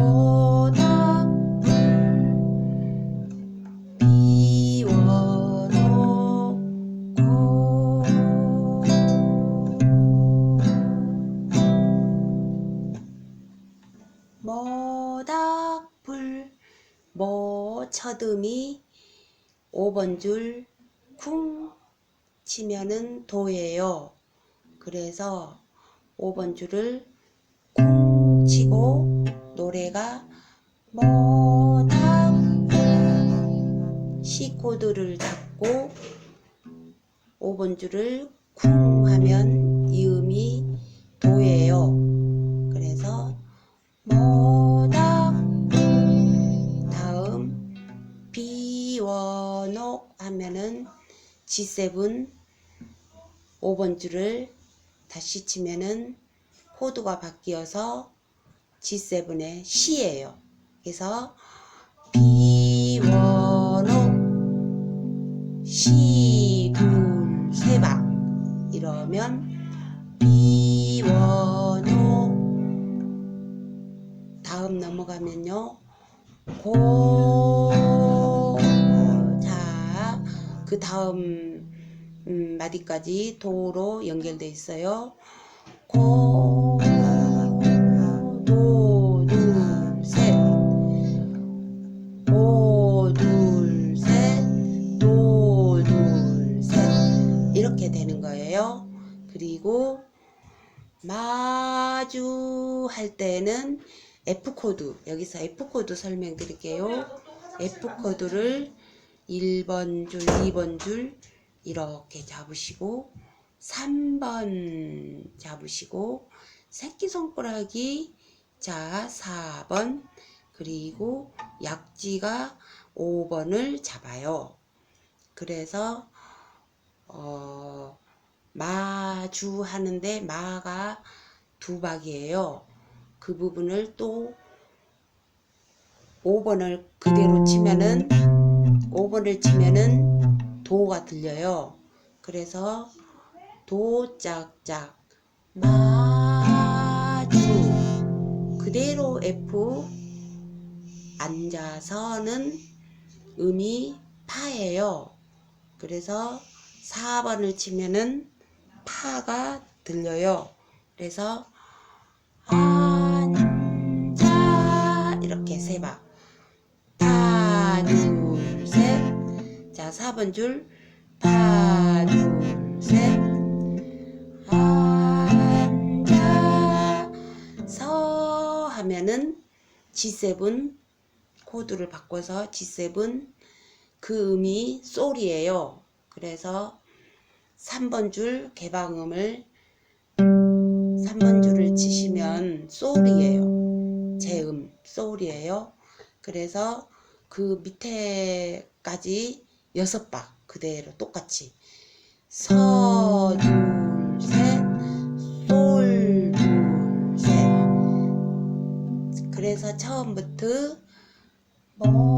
보다 비워놓고 모닥불 모처듬이 뭐 5번 줄 쿵 치면은 도예요. 그래서 5번 줄을 쿵 치고 노래가 뭐다 C 코드를 잡고 5번 줄을 쿵 하면 이 음이 도예요. 그래서 뭐다 다음 비워녹 하면은 G7 5번 줄을 다시 치면은 코드가 바뀌어서 G7의 C예요. 그래서 비워놓 시, 둘, 세박 이러면 비워놓 다음 넘어가면요 고, 자, 그 다음 음, 마디까지 도로 연결돼 있어요. 고, 그리고 마주 할 때는 F 코드 여기서 F 코드 설명드릴게요. F 코드를 1번 줄, 2번 줄 이렇게 잡으시고 3번 잡으시고 새끼손가락이 자 4번 그리고 약지가 5번을 잡아요. 그래서 어 마주 하는데 마가 두 박이에요. 그 부분을 또 5번을 그대로 치면은 5번을 치면은 도가 들려요. 그래서 도 짝짝 마주 그대로 F 앉아서는 음이 파예요. 그래서 4번을 치면은 파가 들려요. 그래서 앉아 이렇게 세 박. 파, 둘, 셋. 자, 4번 줄. 파, 둘, 셋. 앉아. 서 하면은 G7 코드를 바꿔서 G7 그 음이 솔이에요. 그래서 3번 줄 개방음을 3번 줄을 치시면 솔이에요. 제음 솔이에요. 그래서 그 밑에까지 여섯 박 그대로 똑같이 서, 둘, 셋, 솔, 둘, 셋. 그래서 처음부터 뭐